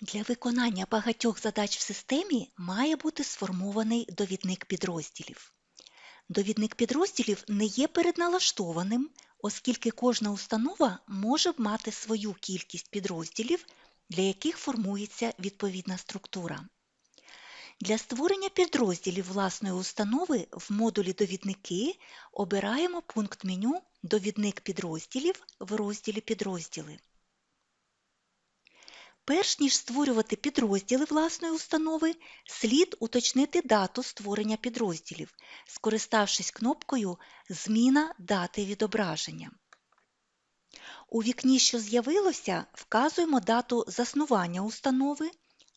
Для виконання багатьох задач в системі має бути сформований довідник підрозділів. Довідник підрозділів не є передналаштованим, оскільки кожна установа може мати свою кількість підрозділів, для яких формується відповідна структура. Для створення підрозділів власної установи в модулі Довідники обираємо пункт меню Довідник підрозділів в розділі Підрозділи. Перш ніж створювати підрозділи власної установи, слід уточнити дату створення підрозділів, скориставшись кнопкою Зміна дати відображення. У вікні, що з'явилося, вказуємо дату заснування установи,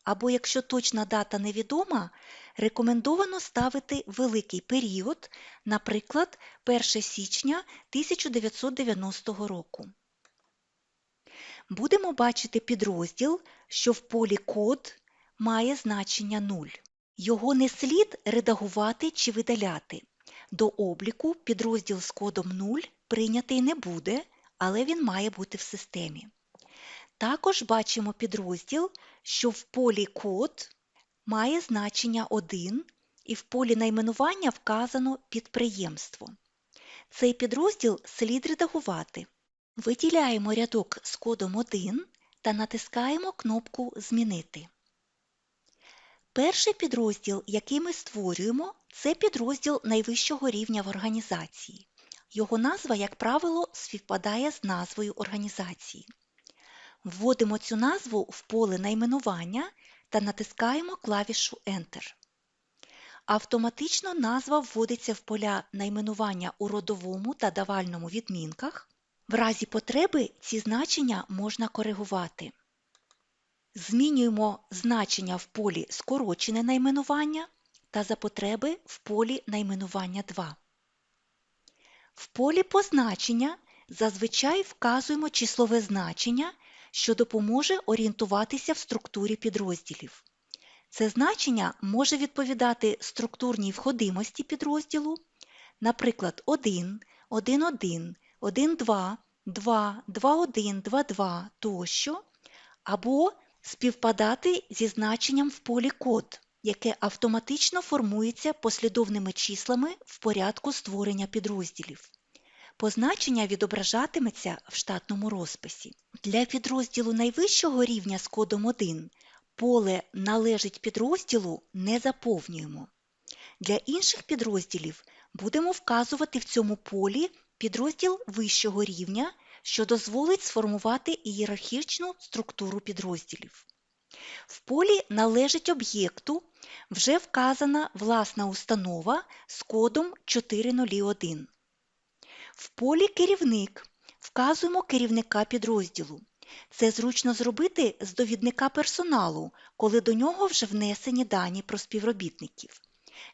або якщо точна дата невідома, рекомендовано ставити великий період, наприклад, 1 січня 1990 року. Будемо бачити підрозділ, що в полі Код має значення 0. Його не слід редагувати чи видаляти. До обліку підрозділ з кодом 0 прийнятий не буде, але він має бути в системі. Також бачимо підрозділ, що в полі Код має значення 1 і в полі найменування вказано підприємство. Цей підрозділ слід редагувати. Виділяємо рядок з кодом 1 та натискаємо кнопку Змінити. Перший підрозділ, який ми створюємо, це підрозділ найвищого рівня в організації. Його назва, як правило, співпадає з назвою організації. Вводимо цю назву в поле найменування та натискаємо клавішу Enter. Автоматично назва вводиться в поля найменування у родовому та давальному відмінках. В разі потреби ці значення можна коригувати. Змінюємо значення в полі скорочене найменування та за потреби в полі найменування 2. В полі позначення зазвичай вказуємо числове значення, що допоможе орієнтуватися в структурі підрозділів. Це значення може відповідати структурній входимості підрозділу, наприклад, 1, 1,1, 1,2, 2, 2,1, 2,2 тощо, або співпадати зі значенням в полі код, яке автоматично формується послідовними числами в порядку створення підрозділів. Позначення відображатиметься в штатному розписі. Для підрозділу найвищого рівня з кодом 1 поле належить підрозділу не заповнюємо. Для інших підрозділів будемо вказувати в цьому полі підрозділ вищого рівня, що дозволить сформувати ієрархічну структуру підрозділів. В полі належить об'єкту вже вказана власна установа з кодом 401. В полі Керівник вказуємо керівника підрозділу. Це зручно зробити з довідника персоналу, коли до нього вже внесені дані про співробітників.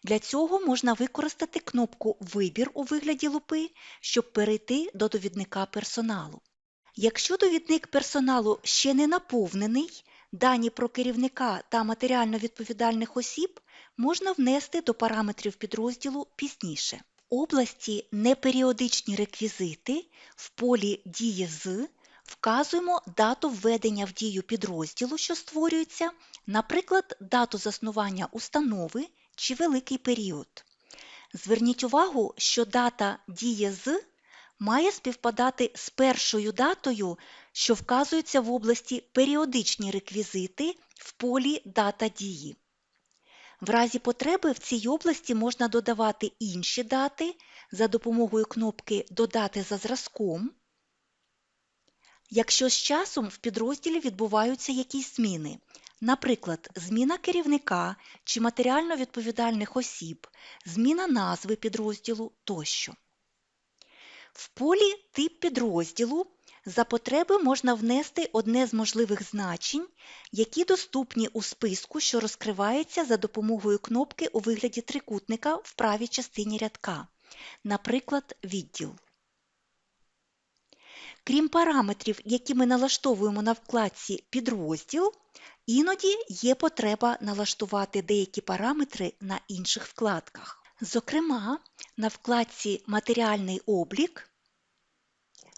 Для цього можна використати кнопку Вибір у вигляді лупи, щоб перейти до довідника персоналу. Якщо довідник персоналу ще не наповнений, дані про керівника та матеріально відповідальних осіб можна внести до параметрів підрозділу пізніше. В області Неперіодичні реквізити в полі Дії з вказуємо дату введення в дію підрозділу, що створюється, наприклад, дату заснування установи чи великий період. Зверніть увагу, що дата діє з має співпадати з першою датою, що вказується в області періодичні реквізити в полі дата дії. В разі потреби в цій області можна додавати інші дати за допомогою кнопки Додати за зразком. Якщо з часом в підрозділі відбуваються якісь зміни, наприклад, зміна керівника чи матеріально відповідальних осіб, зміна назви підрозділу тощо. В полі Тип підрозділу за потреби можна внести одне з можливих значень, які доступні у списку, що розкривається за допомогою кнопки у вигляді трикутника в правій частині рядка, наприклад, відділ. Крім параметрів, які ми налаштовуємо на вкладці Підрозділ, іноді є потреба налаштувати деякі параметри на інших вкладках. Зокрема, на вкладці Матеріальний облік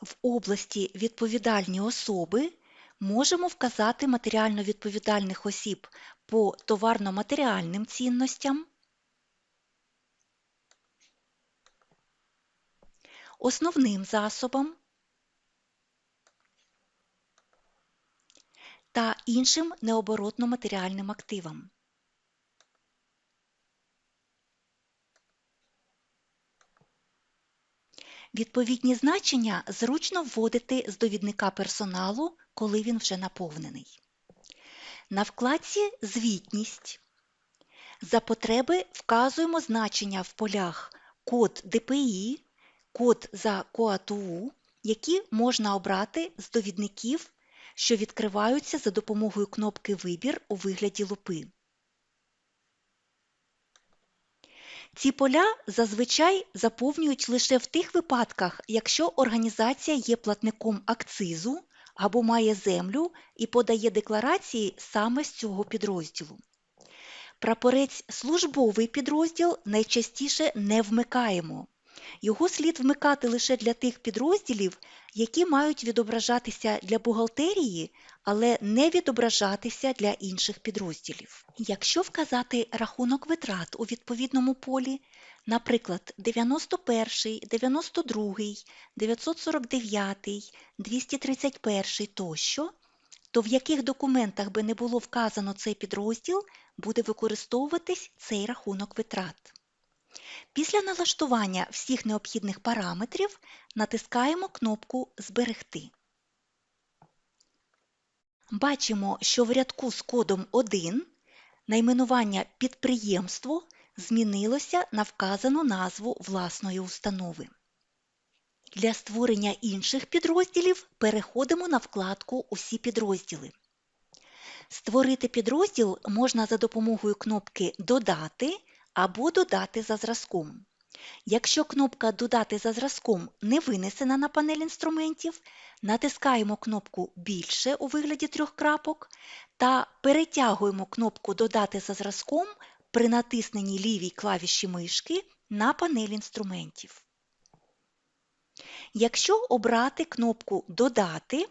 в області Відповідальні особи можемо вказати матеріально відповідальних осіб по товарно-матеріальним цінностям, основним засобам та іншим необоротно-матеріальним активам. Відповідні значення зручно вводити з довідника персоналу, коли він вже наповнений. На вкладці Звітність за потреби вказуємо значення в полях код ДПІ, код за КОАТУ, які можна обрати з довідників, що відкриваються за допомогою кнопки Вибір у вигляді лупи. Ці поля зазвичай заповнюють лише в тих випадках, якщо організація є платником акцизу або має землю і подає декларації саме з цього підрозділу. Прапорець службовий підрозділ найчастіше не вмикаємо. Його слід вмикати лише для тих підрозділів, які мають відображатися для бухгалтерії, але не відображатися для інших підрозділів. Якщо вказати рахунок витрат у відповідному полі, наприклад, 91, 92, 949, 231 тощо, то в яких документах би не було вказано цей підрозділ, буде використовуватись цей рахунок витрат. Після налаштування всіх необхідних параметрів натискаємо кнопку Зберегти. Бачимо, що в рядку з кодом 1 найменування підприємство змінилося на вказану назву власної установи. Для створення інших підрозділів переходимо на вкладку Усі підрозділи. Створити підрозділ можна за допомогою кнопки Додати або Додати за зразком. Якщо кнопка Додати за зразком не винесена на панель інструментів, натискаємо кнопку Більше у вигляді трьох крапок та перетягуємо кнопку Додати за зразком при натисненні лівій клавіші мишки на панель інструментів. Якщо обрати кнопку Додати,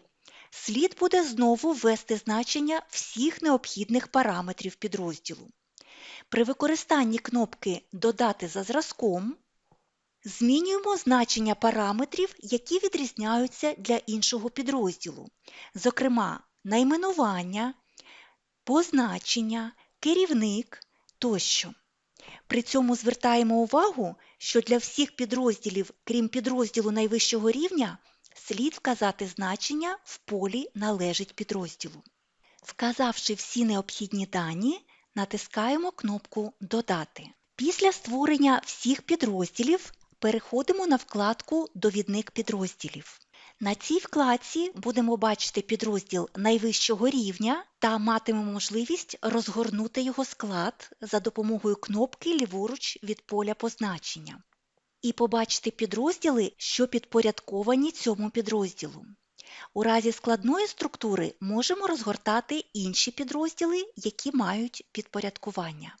слід буде знову ввести значення всіх необхідних параметрів підрозділу. При використанні кнопки Додати за зразком змінюємо значення параметрів, які відрізняються для іншого підрозділу, зокрема найменування, позначення, керівник тощо. При цьому звертаємо увагу, що для всіх підрозділів, крім підрозділу найвищого рівня, слід вказати значення в полі належить підрозділу. Вказавши всі необхідні дані, натискаємо кнопку Додати. Після створення всіх підрозділів переходимо на вкладку Довідник підрозділів. На цій вкладці будемо бачити підрозділ найвищого рівня та матимемо можливість розгорнути його склад за допомогою кнопки ліворуч від поля позначення і побачити підрозділи, що підпорядковані цьому підрозділу. У разі складної структури можемо розгортати інші підрозділи, які мають підпорядкування.